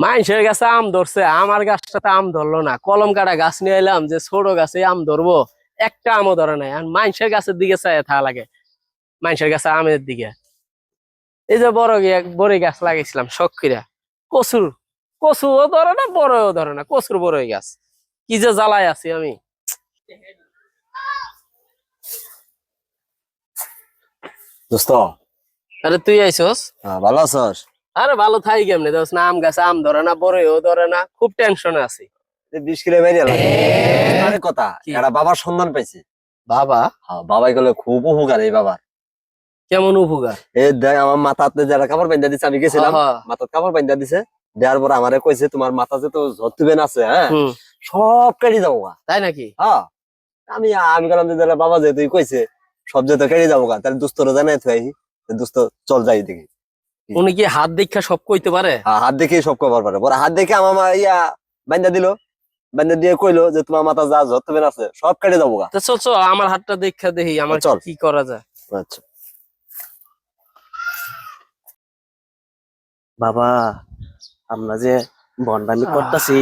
মানুষের গাছে আম ধরছে, আমার গাছটাতে আম ধরলো না। কলম কাটা গাছ নিয়ে এলাম যে ছোট গাছে আম ধরবো, একটা আমও ধরে নাই। আর মানুষের গাছের দিকে চাই থা লাগে, মানুষের গাছে আমের দিকে। এই যে বড় গিয়ে- বড় গাছ লাগাইছিলাম শখিরা কচুর, কচুও ধরে না বড়ও ধরে না, কচুর বড় গাছ। কি যে জ্বালায় আছি আমি। দোস্ত আরে তুই আইসস? হ্যাঁ, ভালো আছস? আরে ভালো থাই কেমনে? দোস না আম গাছে আম ধরে না বড়ও ধরে না খুব টেনশনে আছি। বিশ কিলো বেরিয়ে আরে কথা? একটা বাবার সন্ধান পাইছি। বাবা? হ্যাঁ বাবাই গেলে খুব উপকার এই বাবার। কেমন উপকার? এ দেখ আমার মাথাতে যারা কাপড় বান্ধা দিছে আমি গেছিলাম মাথাত কাপড় বান্ধা দিছে দেওয়ার পর আমারে কইছে তোমার মাথাতে তো ঝরতুবেন আছে হ্যাঁ সব কেটে যাব তাই নাকি? হ্যাঁ আমি আমি গেলাম যে যারা বাবা যে তুই কইছে সব যে তো কেটে যাব তাহলে দুস্তর জানাই তুই আইহি দুস্ত চল যাই দেখি উনি কি হাত দেখা সব কইতে পারে? হ্যাঁ, হাত দেখে সব কভার পারে। পরে হাত দেখে আমার ইয়া বান্ধা দিল। বান্ধা দিয়ে কইলো যে তোমার মাথা যা ঝরতুবেন আছে সব কেটে যাব গা। চল চল আমার হাতটা দেখা দেখি আমার চল। কি করা যায়। আচ্ছা। বাবা আমরা যে বন্ডামি করতেছি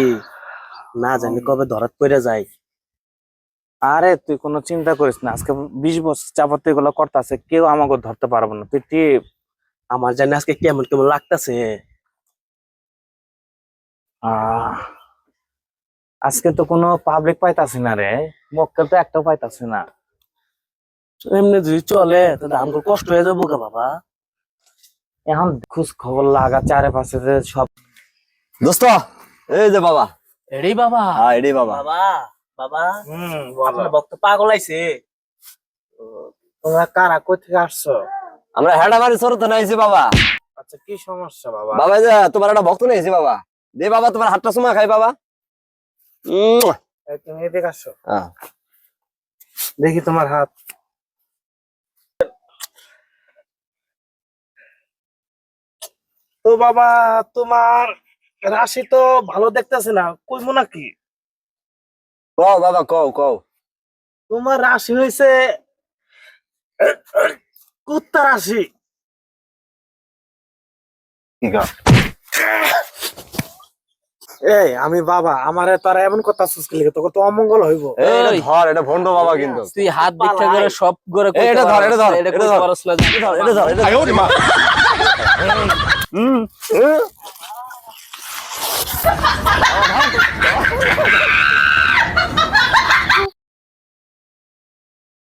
না জানি কবে ধরাত পড়ে যাই আরে তুই কোনো চিন্তা করিস না। আজকে বিশ বছর যাবত এগুলো করতেছে কেউ আমাকে ধরতে পারব না। তুই টিপ আমার জানি আজকে কেমন কেমন লাগতেছে। আজকে তো কোনো পাবলিক পাইতাছি না রে। মক্কেল তো একটাও পাইতাছি না। এমনি যদি চলে তাহলে আমার কষ্ট হয়ে যাব গা বাবা। এখন খোঁজ খবর লাগা চারিপাশে যে সব দোস্ত এই যে বাবা। এডি বাবা। হ্যাঁ এডি বাবা। বাবা। বাবা আপনার ভক্ত পাগল আইছে। তোমরা কারা কই থেকে আসছো? আমরা সরত নাইছি বাবা। আচ্ছা কি সমস্যা বাবা? বাবা যে তোমার একটা ভক্ত নাইছি বাবা। দে বাবা তোমার হাতটা সময় খাই বাবা। তুমি এদিকে আসো। দেখি তোমার হাত। তো বাবা তোমার রাশি তো ভালো দেখতেছে না। কইমো নাকি? কও বাবা কও কও তোমার রাশি হয়েছে কুত্তা রাশি এই আমি বাবা আমার তারা এমন কথা সুস্কি লিখে তোকে তো অমঙ্গল হইব। ধর এটা ভন্ড বাবা কিন্তু তুই হাত দেখা করে সব করে এটা ধর, এটা ধর, এটা ধর। এটা ধর, এটা ধর, এটা ধর। হুম, হুম।